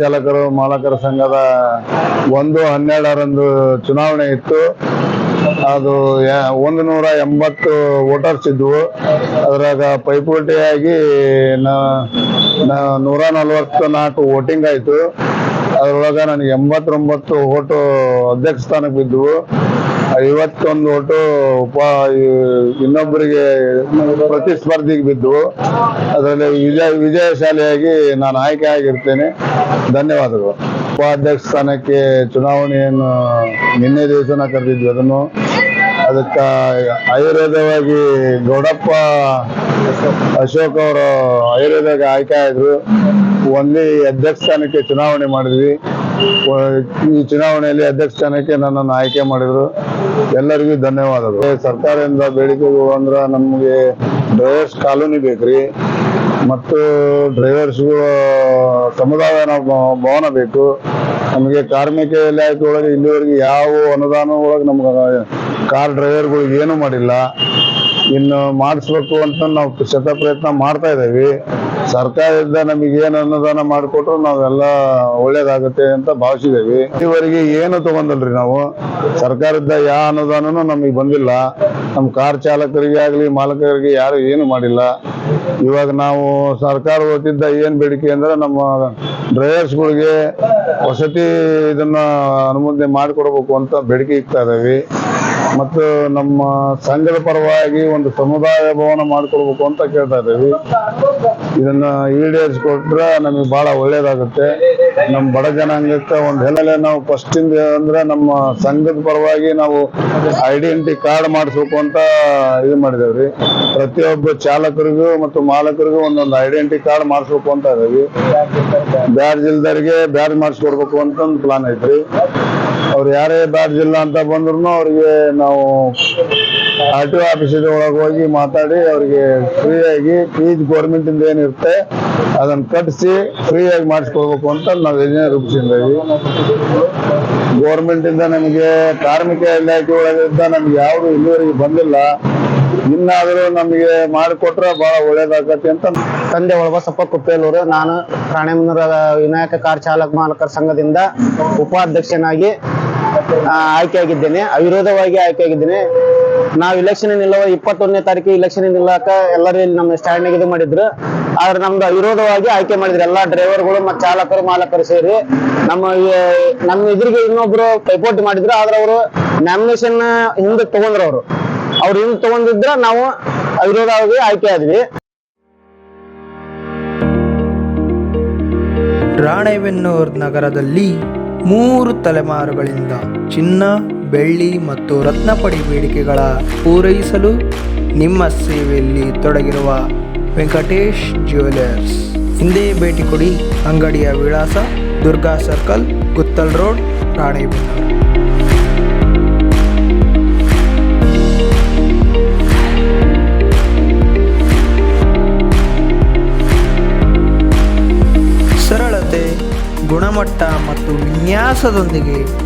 ಚಾಲಕರು ಮಾಲಕರ ಸಂಘದ ಒಂದು ಹನ್ನೆರಡರಂದು ಚುನಾವಣೆ ಇತ್ತು. ಅದು ಒಂದು ನೂರ ಎಂಬತ್ತು ವೋಟರ್ಸ್ ಇದ್ವು. ಅದ್ರಾಗ ಪೈಪೋಟಿಯಾಗಿ ನೂರ ನಲವತ್ತ ನಾಲ್ಕು ವೋಟಿಂಗ್ ಆಯ್ತು. ಅದ್ರೊಳಗ ನನಗೆ ಎಂಬತ್ತೊಂಬತ್ತು ವೋಟು ಅಧ್ಯಕ್ಷ ಸ್ಥಾನಕ್ಕೆ ಬಿದ್ದವು. ಐವತ್ತೊಂದು ಓಟು ಉಪ ಇನ್ನೊಬ್ಬರಿಗೆ ಪ್ರತಿಸ್ಪರ್ಧಿಗೆ ಬಿದ್ದವು ಅದರಲ್ಲಿ ವಿಜಯ ವಿಜಯಶಾಲಿಯಾಗಿ ನಾನು ಆಯ್ಕೆ ಆಗಿರ್ತೇನೆ. ಧನ್ಯವಾದಗಳು. ಉಪಾಧ್ಯಕ್ಷ ಸ್ಥಾನಕ್ಕೆ ಚುನಾವಣೆಯನ್ನು ನಿನ್ನೆ ದಿವಸನ ಕರೆದಿದ್ವಿ ಅದನ್ನು. ಅದಕ್ಕೆ ಆಯುರ್ವೇದವಾಗಿ ಗೌಡಪ್ಪ ಅಶೋಕ್ ಅವರು ಆಯುರ್ವೇದಕ್ಕೆ ಆಯ್ಕೆ ಆದರು. ಒಂದೇ ಅಧ್ಯಕ್ಷ ಸ್ಥಾನಕ್ಕೆ ಚುನಾವಣೆ ಮಾಡಿದ್ವಿ. ಈ ಚುನಾವಣೆಯಲ್ಲಿ ಅಧ್ಯಕ್ಷ ಸ್ಥಾನಕ್ಕೆ ನನ್ನನ್ನು ಆಯ್ಕೆ ಮಾಡಿದ್ರು. ಎಲ್ಲರಿಗೂ ಧನ್ಯವಾದಗಳು. ಸರ್ಕಾರದಿಂದ ಬೇಡಿಕೆಗಳು ಅಂದ್ರ ನಮಗೆ ಡ್ರೈವರ್ಸ್ ಕಾಲೋನಿ ಬೇಕ್ರಿ. ಮತ್ತು ಡ್ರೈವರ್ಸ್ಗಳು ಸಮುದಾಯ ಭವ- ಭವನ ಬೇಕು. ನಮಗೆ ಕಾರ್ಮಿಕ ಇಲಾಖೆ ಒಳಗೆ ಇಲ್ಲಿವರೆಗೆ ಯಾವ ಅನುದಾನ ಒಳಗೆ ನಮ್ಗೆ ಕಾರ್ ಡ್ರೈವರ್ಗಳಿಗೆ ಏನು ಮಾಡಿಲ್ಲ. ಇನ್ನು ಮಾಡಿಸ್ಬೇಕು ಅಂತ ನಾವು ಶತ ಪ್ರಯತ್ನ ಮಾಡ್ತಾ ಇದ್ದೀವಿ. ಸರ್ಕಾರದಿಂದ ನಮಗೆ ಏನು ಅನುದಾನ ಮಾಡಿಕೊಟ್ರು ನಾವೆಲ್ಲ ಒಳ್ಳೇದಾಗುತ್ತೆ ಅಂತ ಭಾವಿಸಿದ್ದೇವೆ. ಇದುವರೆಗೆ ಏನು ತಗೊಂಡಲ್ರಿ ನಾವು? ಸರ್ಕಾರದಿಂದ ಯಾವ ಅನುದಾನನೂ ನಮಗೆ ಬಂದಿಲ್ಲ. ನಮ್ಮ ಕಾರ್ ಚಾಲಕರಿಗೆ ಆಗಲಿ, ಮಾಲಕರಿಗೆ ಯಾರು ಏನು ಮಾಡಿಲ್ಲ. ಇವಾಗ ನಾವು ಸರ್ಕಾರ ಓದಿದ್ದ ಏನು ಬೇಡಿಕೆ ಅಂದ್ರೆ ನಮ್ಮ ಡ್ರೈವರ್ಸ್ಗಳಿಗೆ ವಸತಿ ಇದನ್ನ ಅನುಮೋದನೆ ಮಾಡಿಕೊಡ್ಬೇಕು ಅಂತ ಬೇಡಿಕೆ ಇಕ್ತಾ ಇದ್ದೀವಿ. ಮತ್ತು ನಮ್ಮ ಸಂಘದ ಪರವಾಗಿ ಒಂದು ಸಮುದಾಯ ಭವನ ಮಾಡಿಕೊಡ್ಬೇಕು ಅಂತ ಕೇಳ್ತಾ ಇದ್ದೀವಿ. ಇದನ್ನ ಈಡೇರಿಸ್ಕೊಟ್ರೆ ನಮಗೆ ಬಹಳ ಒಳ್ಳೇದಾಗುತ್ತೆ. ನಮ್ಮ ಬಡ ಜನಾಂಗಕ್ಕೆ ಒಂದು ಹಿನ್ನೆಲೆ ನಾವು ಫಸ್ಟ್ ಇಂದ ಅಂದ್ರೆ ನಮ್ಮ ಸಂಘದ ಪರವಾಗಿ ನಾವು ಐಡೆಂಟಿ ಕಾರ್ಡ್ ಮಾಡಿಸ್ಬೇಕು ಅಂತ ಇದು ಮಾಡಿದೇವ್ರಿ. ಪ್ರತಿಯೊಬ್ಬ ಚಾಲಕರಿಗೂ ಮತ್ತು ಮಾಲಕರಿಗೂ ಒಂದೊಂದು ಐಡೆಂಟಿ ಕಾರ್ಡ್ ಮಾಡಿಸ್ಬೇಕು ಅಂತ ಇದೀವಿ ಬ್ಯಾಡ್ಜ್ ಇಲ್ದವ್ರಿಗೆ ಬ್ಯಾಡ್ಜ್ ಮಾಡಿಸ್ಕೊಡ್ಬೇಕು ಅಂತ ಒಂದು ಪ್ಲಾನ್ ಐತ್ರಿ. ಅವ್ರು ಯಾರೇ ಬ್ಯಾಡ್ಜ್ ಜಿಲ್ಲಾ ಅಂತ ಬಂದ್ರು ಅವ್ರಿಗೆ ನಾವು ಆರ್ ಟಿ ಒ ಆಫೀಸಿದ ಒಳಗೆ ಹೋಗಿ ಮಾತಾಡಿ ಅವರಿಗೆ ಆಗಿ ಫೀಸ್ ಗೌರ್ಮೆಂಟ್ ಇಂದ ಏನಿರುತ್ತೆ ಅದನ್ನ ಕಟ್ಟಿಸಿ ಫ್ರೀ ಆಗಿ ಮಾಡಿಸ್ಕೊಡ್ಬೇಕು ಅಂತ ನಾವು ಯೋಜನೆ ರೂಪಿಸಿದ್ದೀವಿ ಗೌರ್ಮೆಂಟ್ ಇಂದ ನಮಗೆ ಕಾರ್ಮಿಕ ಇಲಾಖೆ ಒಳಗಿಂದ ನಮ್ಗೆ ಯಾವುದು ಇಲ್ಲಿವರೆಗೆ ಬಂದಿಲ್ಲ. ಇನ್ನಾದರೂ ನಮಗೆ ಮಾಡಿಕೊಟ್ರೆ ಬಹಳ ಒಳ್ಳೇದಾಗತ್ತೆ ಅಂತ ತಂದೆ ಒಳಬಸಪ್ಪ ಕುಪ್ಪೇಲೂರು, ನಾನು ರಾಣೆಮನೂರ ವಿನಾಯಕ ಕಾರ್ ಚಾಲಕ ಮಾಲಕರ ಸಂಘದಿಂದ ಉಪಾಧ್ಯಕ್ಷನಾಗಿ ಆಯ್ಕೆ ಆಯ್ಕೆಯಾಗಿದ್ದೇನೆ. ಅವಿರೋಧವಾಗಿ ಆಯ್ಕೆಯಾಗಿದ್ದೇನೆ. ನಾವು ಇಲೆಕ್ಷನ್ ನಿಲ್ಲುವ ಇಪ್ಪತ್ತೊಂದನೇ ತಾರೀಕು ಇಲೆಕ್ಷನ್ ನಿಲ್ಲಕ ಎಲ್ಲರೂ ನಮ್ಮ ಸ್ಟ್ಯಾಂಡ್ ಇದು ಮಾಡಿದ್ರು. ಆದ್ರೆ ನಮ್ದು ಅವಿರೋಧವಾಗಿ ಆಯ್ಕೆ ಮಾಡಿದ್ರು. ಎಲ್ಲಾ ಡ್ರೈವರ್ಗಳು ಮತ್ತೆ ಚಾಲಕರು, ಮಾಲಕರು ಸೇರಿ ನಮ್ಮ ನಮ್ಮ ಎದುರಿಗೆ ಇನ್ನೊಬ್ರು ಪೈಪೋಟಿ ಮಾಡಿದ್ರು. ಆದ್ರೆ ಅವರು ನಾಮಿನೇಷನ್ ಹಿಂದೆ ತಗೊಂಡ್ರು ಅವರು. ಅವ್ರು ಹಿಂದೆ ತಗೊಂಡಿದ್ರ ನಾವು ಅವಿರೋಧವಾಗಿ ಆಯ್ಕೆ ಆದ್ವಿ. ರಾಣೆಬೆನ್ನೂರು ನಗರದಲ್ಲಿ ಮೂರು ತಲೆಮಾರುಗಳಿಂದ ಚಿನ್ನ ಬೆಳ್ಳಿ ಮತ್ತು ರತ್ನಪಡಿ ಬೇಡಿಕೆಗಳ ಪೂರೈಸಲು ನಿಮ್ಮ ಸೇವೆಯಲ್ಲಿ ತೊಡಗಿರುವ ವೆಂಕಟೇಶ್ ಜ್ಯುವೆಲರ್ಸ್. ಹಿಂದೆ ಭೇಟಿ ಕೊಡಿ ಅಂಗಡಿಯ ವಿಳಾಸ ದುರ್ಗಾ ಸರ್ಕಲ್, ಗುತ್ತಲ್ ರೋಡ್, ರಾಣೆಬೆನ್ನೂರು. ಸರಳತೆ, ಗುಣಮಟ್ಟ ಮತ್ತು ವಿನ್ಯಾಸದೊಂದಿಗೆ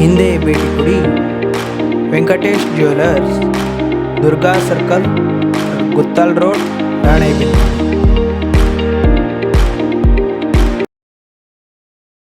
ಹಿಂದೆ ಭೇಟಿ Venkatesh jewellers Durga circle Guttal road Ranebennur.